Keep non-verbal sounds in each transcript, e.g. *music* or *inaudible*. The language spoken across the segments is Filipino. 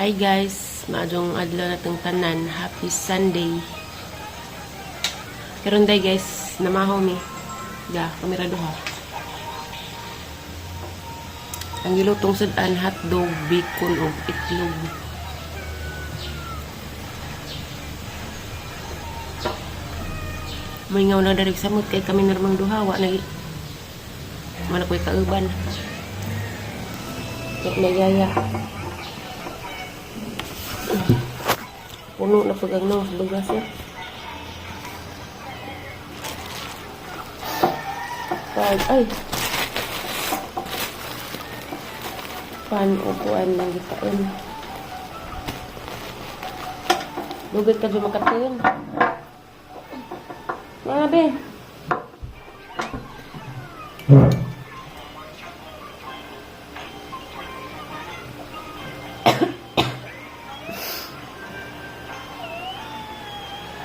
Hi guys, maadong adlaw na tong tanan. Happy Sunday. Karon day guys, namahaw mi. Ga, kamera duha. Ang gilutong sudan hotdog, bacon ug itlog. May ngaw na darig samot kay kami narmang duha wa na mana ko'y kauban. Yak na yaya. Puno na pag ang nose, lugas ya. Pag, ay. Pan upuan lang gitain. Lugit ka dyan makatayin. Mga be.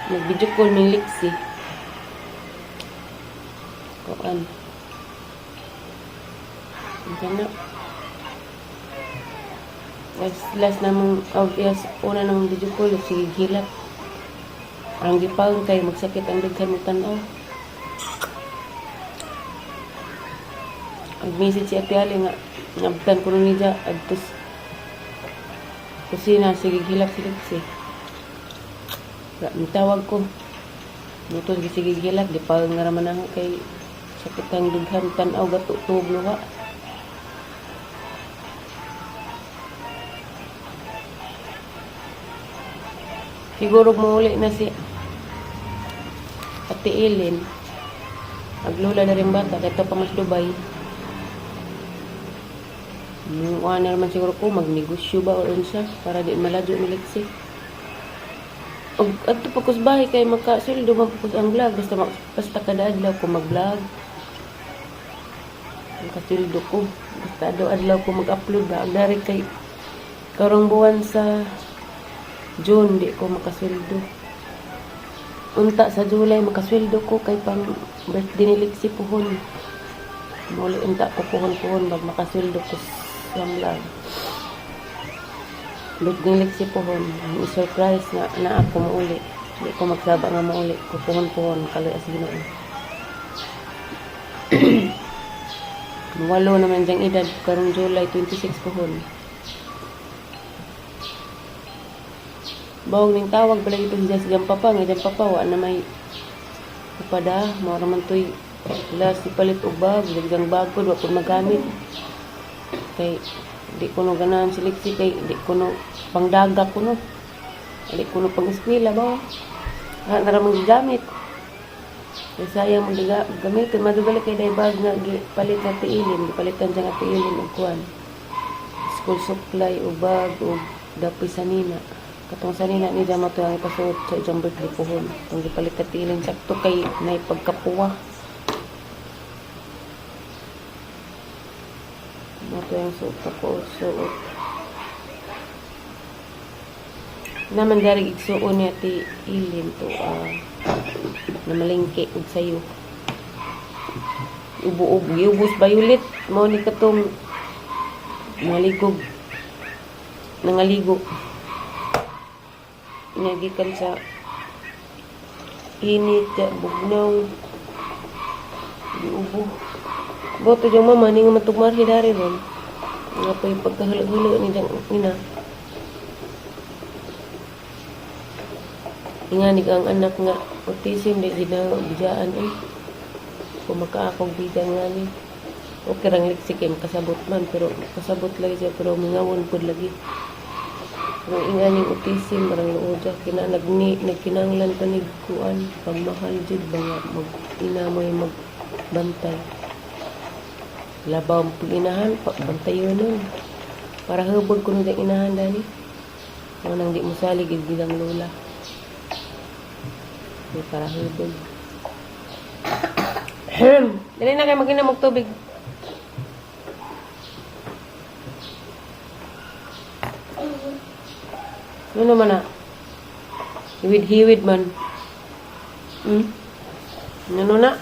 Nag-video call ng Lixie. Kuan. Ano na? Last, last namang, oh, yes, una namang video call, sige hilap. Ang gipawon kay magsakit ang daghan mo tanaw. Ang message si Ate Ali nga, nabtan ko ni niya, adtos, kusina, sige hilap si Lixie. Ra, mitawag ko. Mutos gi sige gilak di pa nga raman ako kay sakit ang dughan tanaw gato tubog luwa. Siguro muuli na si Ate Ellen. Aglula na rin bata kaya pa mas Dubai. Nung na naman siguro ko magnegosyo ba o unsa para di maladyo ni Lexi. Og adto pa kus bahay kay makasuldo man po kus ang vlog basta basta kada adlaw ko mag-vlog. Makasuldo ko basta adlaw adlaw ko mag-upload ba dari kay karong buwan sa June di ko makasuldo. Unta sa July makasweldo ko kay pang birthday Lexi puhon. Muli unta ko puhon-puhon bag makasweldo ko sa vlog. Ni Lexi puhon. I-surprise na na ako mauli. Di ko magsaba nga mauli. ko puhon-puhon kaloy as Ginoo. Walo naman diyang edad karong July 26 puhon. Bawang ning tawag pala ito siya sa Jampapa, nga Jampapa, wa na may upada, mao raman to'y last ipalit og bag, dagang bagod, wa ko magamit. Kay, di ko no ganahan si Lexi, kay di ko no pangdaga ko no. Di ko no pang eskwela ba? Ha, naramang gamit. Kay sayang mo diga gamitin, madugali kay day bag nga palit na tiilin, palitan siya nga tiilin og kuan. School supply o bag o dapoy sa nina katong sa nina ni Jama to ang ipasuot sa ijang birthday pohon itong gipalit tilin sakto kay na pagkapuwa mo to yung suot ko suot naman dari igsuon niya ti ilin to ah na malingki og sayo ubo-ubo ubos violet mo ni katong maligog nangaligo nagikan sa init ya bugnaw ubo boto yung mama ni nga matugmar hidari ron nga pa yung pagkahulo-hulo ni ina nga ni ang anak nga autism di gina bijaan eh. Kung makaakong bidan nga ni. Okay rang liksi kay makasabot man pero kasabot lagi siya pero mingawon pud lagi. Ang inganing autism parang luoda kina nagni nagkinanglan pa ni kuan pagmahal jud nga mag inamoy magbantay labaw ang pag-inahan pa bantayon nun para hubog ko nung inahan dali mo nang di mo salig gid bilang lola Di para hubog Dali na kayo mag-inom og tubig. Ano naman na? Hiwid-hiwid man. Hmm? Ano na?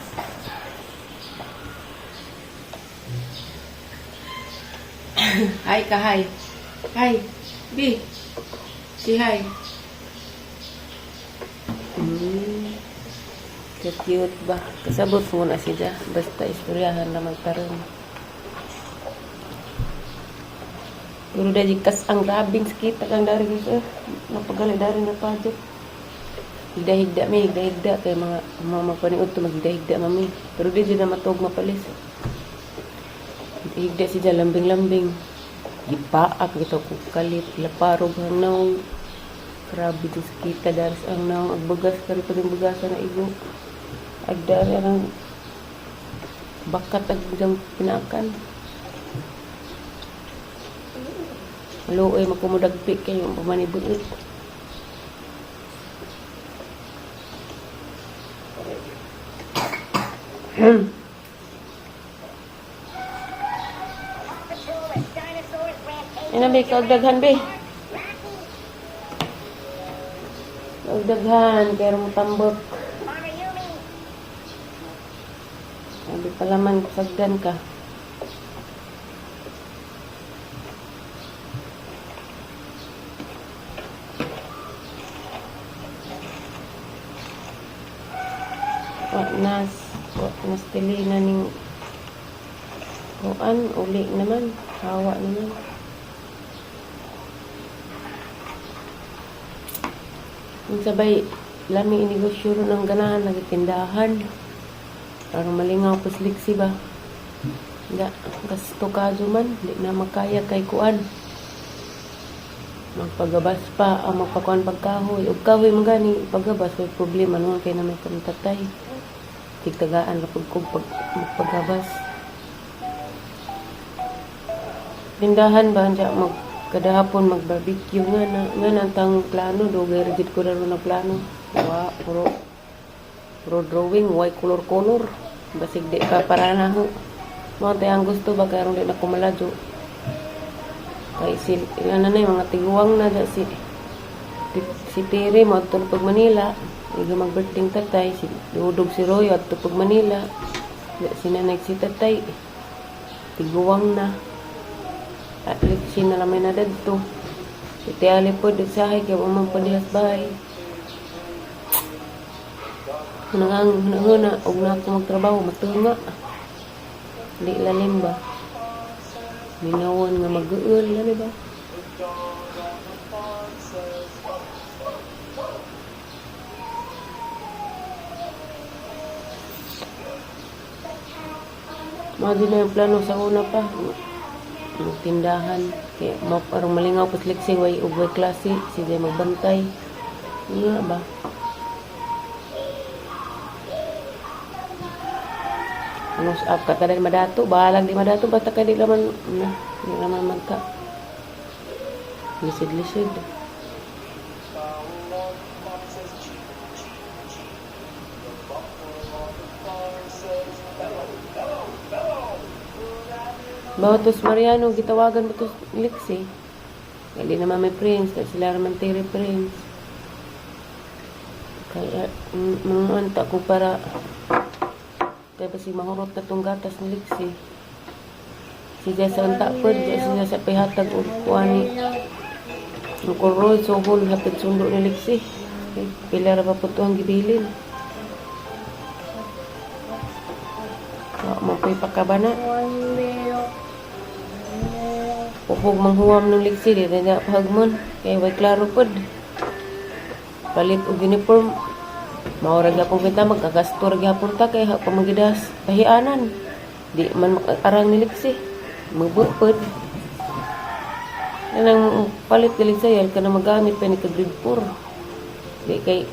Hi ka, hi. Hi. B. Say hi. Hmm. Cute ba? Kasabot mo na siya. Basta istoryahan na magkaroon. Pero dahil kas ang grabing sakit ang dari ko. Napagali dari na padyot. Higda-higda mi, higda-higda. Kaya mga mga magpaniod to maghigda-higda mami. Pero dyan na matog mapalis. Higda siya lambing-lambing. Gipaak gito ko kalit. Laparog hangnaw. Grabe din sakita dari sa ang naong agbagas pa rin bagasan na igo. Agdari ang bakat ag diyang pinakan. Maluoy magkumudagpi kayo pamanibuot. Ano ba ikaw daghan be? Huwag daghan, kaya mo tambok. Sabi pala man, sagdan ka. Nas, nas tilina ning kuan, uli naman, hawa naman. Sabay, lami inegosyo ron ang ganahan, nagtindahan. Parang malingaw pa sliksi ba? Nga, gasto kaso man, di na makaya kay kuan. Magpagabas pa, ang magpakuan pagkahoy. Ug kahoy man gani, pagabas, may problema naman kay na may pantatay. Tigtagaan na pag pag, magpagabas. Tindahan ba, siya mag kada hapon mag-barbecue nga na nga ang tang plano do gay rigid ko na na plano wa puro puro drawing way color color basig di ka para na ho mo ang gusto ba karon di na ko maladyo kay si ilan na na mga tiguwang na da si si Tiri mo at pag Manila Iga mag-birthday tatay, si Dudog si Royo at pag Manila. Da si nanay si tatay. Tiguwang na. At liksi na lamay na dadto. Si Tiali po, di sahay, kaya umang padihas bahay. Nangang, nanguna, huwag na ako magtrabaho, matunga. Di lalim ba? Mingawan nga mag-uul, ano ba? Mga din na yung plano sa una pa. Ang tindahan. Kaya mo parang malingaw pa slik si way ugay klase. Si Jay magbantay. Nga ba? Ano sa ka kada madato, bahalag di madato basta kay di laman na, di laman magka. Lisid-lisid. Bautos Mariano, gitawagan mo to Lixie. Hindi naman may prince, kasi sila naman tiri prince. Kaya, mm, mangunta ko para kaya ba si mahurot na tong gatas ni Lixie. Si Jessa ang tapod, siya sa pihatag o kuwani. Ang kuroy, suhol, hapit sundo ni Lixie. Okay, Pila ra pa po ito ang gibilin. Mo ko'y pakabana. Pupog manghuwam ng ligsi, di na niya pahagmon. Kaya way klaro pod. Palit og uniform. Maurag akong kita, magkagastor gyapon ta kay ha pamagidas pahianan. Di man makarang ni ligsi. Magbupod. Yan ang palit galing sayal ka na magamit pa ni ka grade 4. Di kay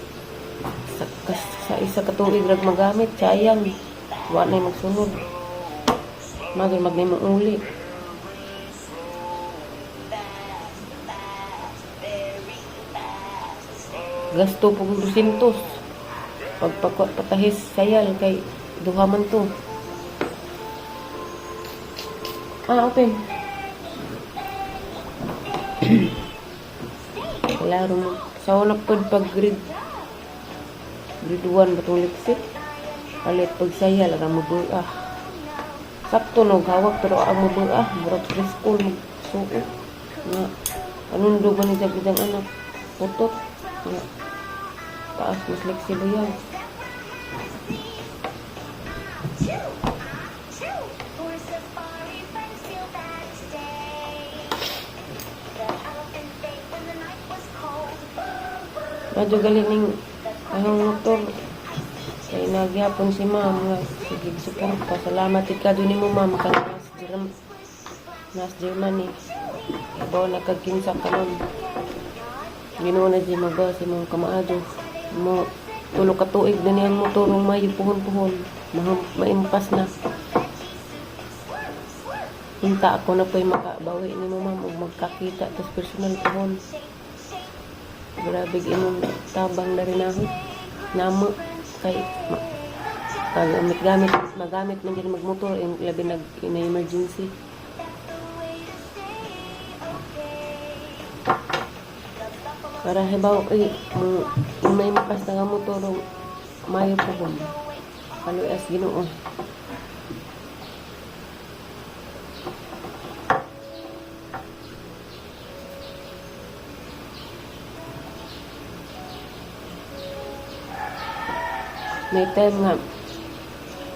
sa, kas- sa isa ka tuig rag magamit, sayang. Wa na yung magsunod. Magay magnimo uli. Gasto po 200 pagpakwa patahis sayal kay duha man to. Ah open *clears throat* klaro mo. Sa una pod pag grade grade 1 batong lipsit palit pag sayal ra mo ah. Sakto no hawak pero ang mo ah. Murag preschool mo suot nga Ano na daw ba ni Jabidang anak? Putot. Ya. Taas, mas flexible yan. Medyo galing ning ahong motor. Kaya nagyapon si ma'am. Sige, suporta. Salamat ikado ni mo ma'am. Kaya nas, Germ nas Germany. Ibaw nakagkinsa ka nun. Ginoon na di magawa si mong kamaado. Mo, tulo ka tuig na niyang motorong mayo puhon-puhon. Ma- maimpas na. Hinta ako na po'y makabawi ni mo ma'am. ug magkakita. Tapos personal puhon. Grabe inong tabang na rin ako. Namo kay ma- gamit gamit magamit man din magmotor yung labi nag in emergency. Para hibaw ay mo may makas na nga motor o mayo po ko. Kalo as Ginoo. May time nga.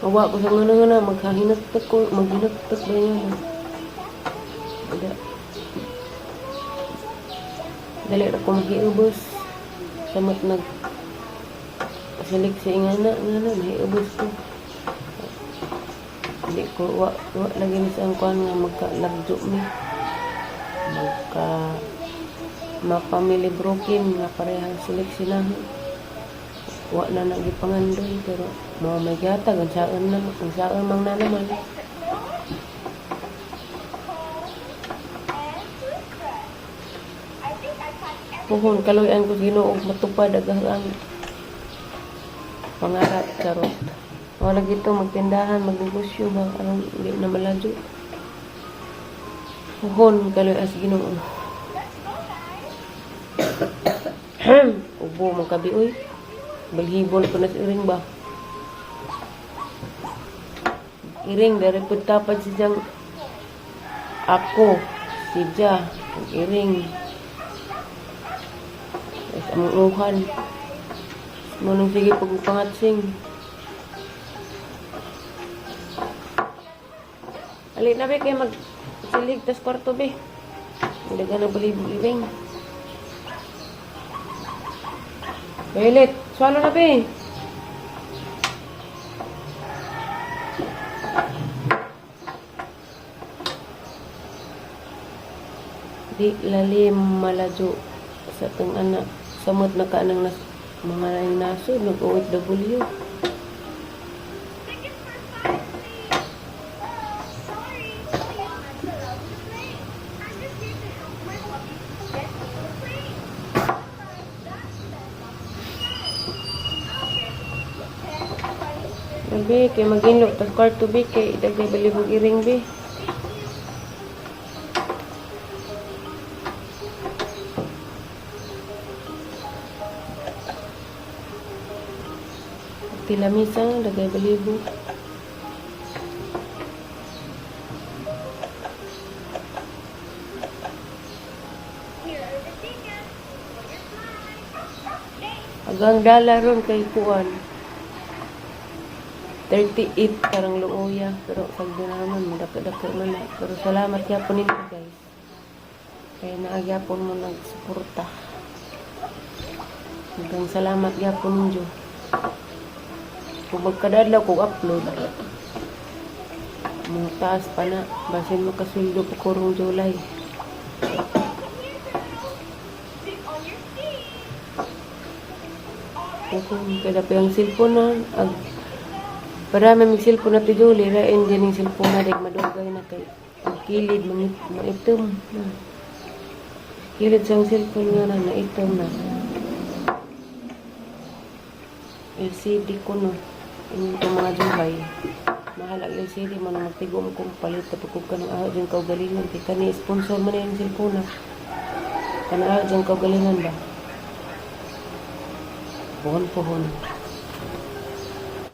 Mawa ko sa nga nga na, maghahinagtag ko, maghinagtag ba yan? Dali na ko maghiubos. Samat nag silik sa ingana, nga na, mahiubos ko. Hindi ko, wa, wa lagi ni sa angkuhan nga magkalagjo mi. Magka, ma-family broken, nga parehang silik sinahin wa na nagipangandoy pero mo may gatag ang saan na ang saan mang na puhon kaluyan ko Ginoo matupad ang pangarap charot wala gito magtindahan magnegosyo ba anong hindi na malayo. Puhon kaluyan sa Ginoo ubo man kabi uy. Balhibol ko na sa iring ba? Iring, dari po tapad si Jang. Ako, si Ja, ang iring. Tapos ang uhan. Manong sige pagpangatsing. Ali na be kayo mag silig tas kwarto be. Hindi ka na balibog iring. Violet, swallow na be. Di lalim malajo sa tang anak samot na kaanang nas mga nasod nag OFW. Sabi, kay maginlo, tas kwarto be, kay idagay balibog iring be. Tilamisa, dagay balibog. Agang dala ron kay Kuan. 38 parang luuya pero sagdo na naman madaka-daka man na. pero salamat ya po ninyo guys kaya naagyapon mo nagsuporta hanggang salamat ya po ninyo kung magkadadlaw kung upload mga taas pa na basin makasuldo po kurong July kung kada pa yung cellphone na ag Parami may cellphone na ti Julie, rain din yung cellphone na rin madugay na kay ang kilid, maitom na. Kilid sa cellphone nga na, naitom na. LCD ko no, yung itong mga July. Mahal ang LCD mo na magtigom kong palit tapos kung kanang ahot yung kaugalingan. Kaya kani sponsor mo na yung cellphone na. Kanang ahot yung kaugalingan ba? Puhon-puhon.